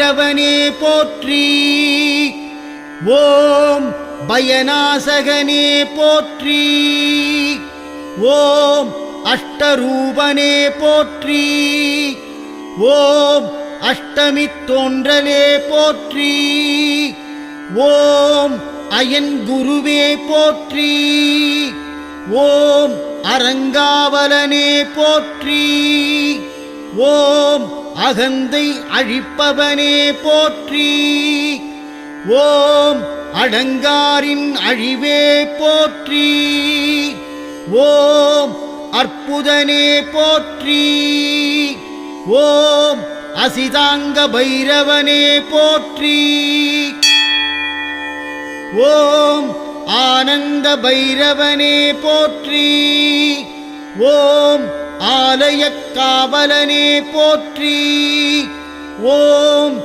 பைரவனே போற்றி. ஓம் பயநாசகனே போற்றி. ஓம் அஷ்டரூபனே போற்றி. ஓம் அஷ்டமி தோன்றலே போற்றி. ஓம் அயன் குருவே போற்றி. ஓம் அரங்காவலனே போற்றி. ஓம் அகந்தை அழிப்பவனே போற்றி. ஓம் அடங்காரின் அழிவே போற்றி. ஓம் அற்புதனே போற்றி. ஓம் அசிதாங்க பைரவனே போற்றி. ஓம் ஆனந்த பைரவனே போற்றி. ஓம் ஆலயக் காவலனே போற்றி. ஓம்